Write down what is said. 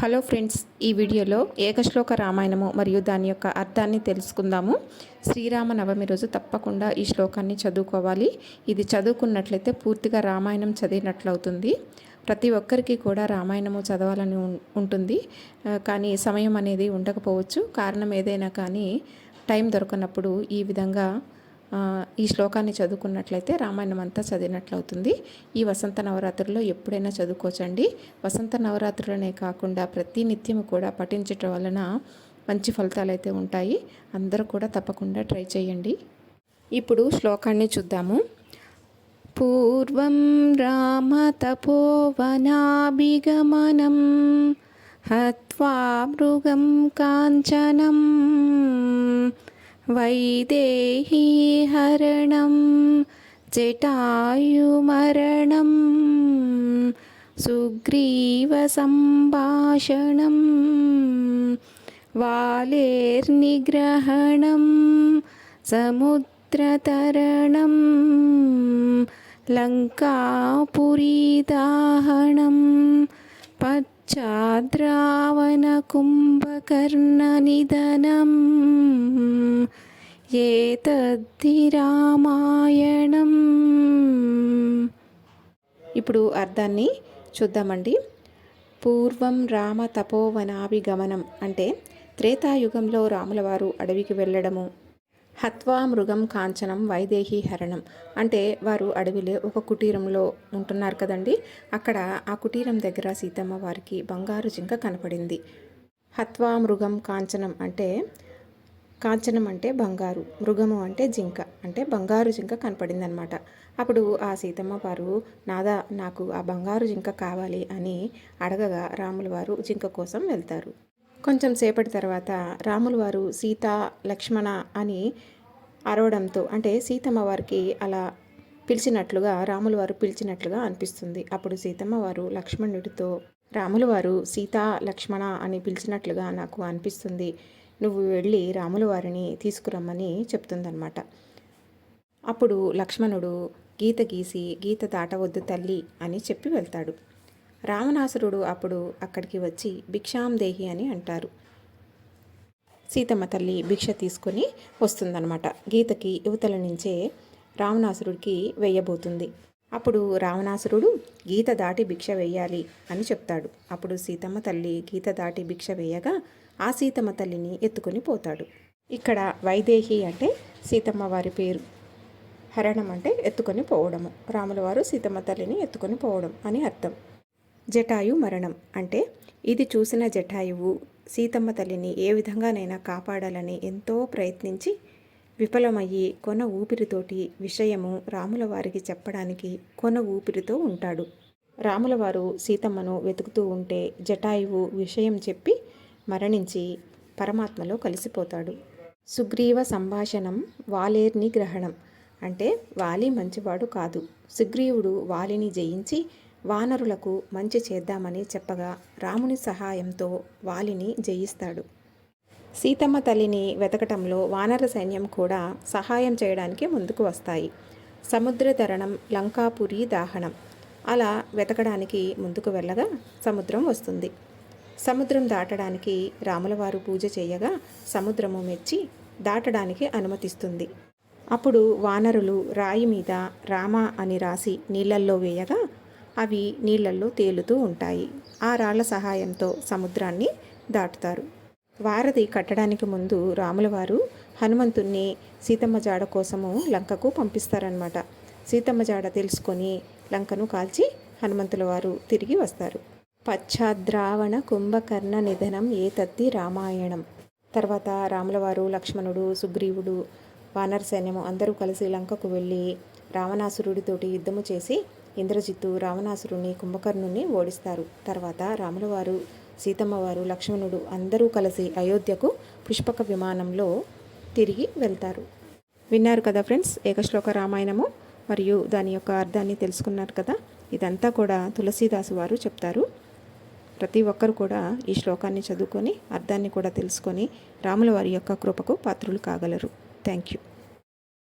Hello friends ఈ వీడియోలో ఏకశ్లోక రామాయణము మరియు దాని యొక్క అర్థాన్ని తెలుసుకుందాము. శ్రీరామ నవమి రోజు తప్పకుండా ఈ శ్లోకాన్ని చదువుకోవాలి. ఇది చదువుకున్నట్లయితే పూర్తిగా రామాయణం చదివినట్లు అవుతుంది ప్రతి ఒక్కరికి కూడా రామాయణము చదవాలని ఉంటుంది. కానీ సమయం అనేది ఉండకపోవచ్చు. కారణం ఏదైనా కానీ టైం దొరకనప్పుడు ఈ విధంగా ఈ శ్లోకాన్ని చదువుకున్నట్లయితే రామాయణం అంతా చదివినట్లవుతుంది. ఈ వసంత నవరాత్రుల్లో ఎప్పుడైనా చదువుకోవచ్చండి. వసంత నవరాత్రులనే కాకుండా ప్రతి నిత్యము కూడా పఠించటం వలన మంచి ఫలితాలు అయితే ఉంటాయి. అందరూ కూడా తప్పకుండా ట్రై చేయండి. ఇప్పుడు శ్లోకాన్ని చూద్దాము. పూర్వం రామ తపోవనాభిగమనం హత్వా మృగం కాంచనం. വൈദേഹീഹരണം ജടായുമരണം സുഗ്രീവസംഭാഷണം വാലേർനിഗ്രഹണം സമുദ്രതരണം ലങ്കാപുരീദാഹണം പശ്ചാദ്രാവണകുംഭകർണനിധനം ఏతద్ది రామాయణం. ఇప్పుడు అర్థాన్ని చూద్దామండి. పూర్వం రామ తపోవనాభిగమనం అంటే త్రేతాయుగంలో రాములవారు అడవికి వెళ్ళడము. హత్వా మృగం కాంచనం వైదేహి హరణం అంటే వారు అడవిలో ఒక కుటీరంలో ఉంటున్నారు కదండి. అక్కడ ఆ కుటీరం దగ్గర సీతమ్మ వారికి బంగారు జింక కనపడింది. హత్వా మృగం కాంచనం అంటే కాంచనం అంటే బంగారు మృగము అంటే జింక అంటే బంగారు జింక కనపడిందనమాట. అప్పుడు ఆ సీతమ్మ వారు నాదా నాకు ఆ బంగారు జింక కావాలి అని అడగగా రాముల వారు జింక కోసం వెళ్తారు. కొంచెం సేపటి తర్వాత రాముల వారు సీత లక్ష్మణ అని అరవడంతో అంటే సీతమ్మ వారికి అలా పిలిచినట్లుగా రాముల వారు పిలిచినట్లుగా అనిపిస్తుంది. అప్పుడు సీతమ్మ వారు లక్ష్మణుడితో రాముల వారు సీత లక్ష్మణ అని పిలిచినట్లుగా నాకు అనిపిస్తుంది. నువ్వు వెళ్ళి రాముల వారిని తీసుకురమ్మని చెప్తుందనమాట అప్పుడు లక్ష్మణుడు గీత గీసి గీత దాటవద్దు తల్లి అని చెప్పి వెళ్తాడు. రావణాసురుడు అప్పుడు అక్కడికి వచ్చి భిక్షాం దేహి అని అంటారు. సీతమ్మ తల్లి భిక్ష తీసుకొని వస్తుందన్నమాట. గీతకి యువతల నుంచే రావణాసురుడికి వేయబోతుంది. అప్పుడు రావణాసురుడు గీత దాటి భిక్ష వేయాలి అని చెప్తాడు. అప్పుడు సీతమ్మ తల్లి గీత దాటి భిక్ష వేయగా ఆ సీతమ్మ తల్లిని ఎత్తుకొని పోతాడు. ఇక్కడ వైదేహి అంటే సీతమ్మ వారి పేరు. హరణం అంటే ఎత్తుకొని పోవడము. రాముల వారు సీతమ్మ తల్లిని ఎత్తుకొని పోవడం అని అర్థం. జటాయు మరణం అంటే ఇది చూసిన జటాయువు సీతమ్మ తల్లిని ఏ విధంగానైనా కాపాడాలని ఎంతో ప్రయత్నించి విఫలమయ్యి కొన ఊపిరితోటి విషయము రాముల వారికి చెప్పడానికి కొన ఊపిరితో ఉంటాడు. రాములవారు సీతమ్మను వెతుకుతూ ఉంటే జటాయువు విషయం చెప్పి మరణించి పరమాత్మలో కలిసిపోతాడు. సుగ్రీవ సంభాషణం వాలేర్ని గ్రహణం అంటే వాలి మంచివాడు కాదు. సుగ్రీవుడు వాలిని జయించి వానరులకు మంచి చేద్దామని చెప్పగా రాముని సహాయంతో వాలిని జయిస్తాడు. సీతమ్మ తల్లిని వెతకటంలో వానర సైన్యం కూడా సహాయం చేయడానికి ముందుకు వస్తాయి. సముద్ర తరణం లంకాపురి దాహనం. అలా వెతకడానికి ముందుకు వెళ్ళగా సముద్రం వస్తుంది. సముద్రం దాటడానికి రాములవారు పూజ చేయగా సముద్రము మెచ్చి దాటడానికి అనుమతిస్తుంది. అప్పుడు వానరులు రాయి మీద రామ అని రాసి నీళ్ళల్లో వేయగా అవి నీళ్ళల్లో తేలుతూ ఉంటాయి. ఆ రాళ్ళ సహాయంతో సముద్రాన్ని దాటుతారు. వారధి కట్టడానికి ముందు రాములవారు హనుమంతుణ్ణి సీతమ్మ జాడ కోసము లంకకు పంపిస్తారనమాట సీతమ్మ జాడ తెలుసుకొని లంకను కాల్చి హనుమంతుల వారు తిరిగి వస్తారు. పశ్చాద్రావణ కుంభకర్ణ నిధనం ఏ తత్తి రామాయణం. తర్వాత రాములవారు లక్ష్మణుడు సుగ్రీవుడు వానర సైన్యము అందరూ కలిసి లంకకు వెళ్ళి రావణాసురుడితోటి యుద్ధము చేసి ఇంద్రజిత్తు రావణాసురుణ్ణి కుంభకర్ణుని ఓడిస్తారు. తర్వాత రాములవారు సీతమ్మవారు లక్ష్మణుడు అందరూ కలిసి అయోధ్యకు పుష్పక విమానంలో తిరిగి వెళ్తారు. విన్నారు కదా ఫ్రెండ్స్? ఏకశ్లోక రామాయణము మరియు దాని యొక్క అర్థాన్ని తెలుసుకున్నారు కదా? ఇదంతా కూడా తులసీదాసు వారు చెప్తారు. ప్రతి ఒక్కరు కూడా ఈ శ్లోకాన్ని చదువుకొని అర్థాన్ని కూడా తెలుసుకొని రాముల వారి యొక్క కృపకు పాత్రులు కాగలరు. Thank you.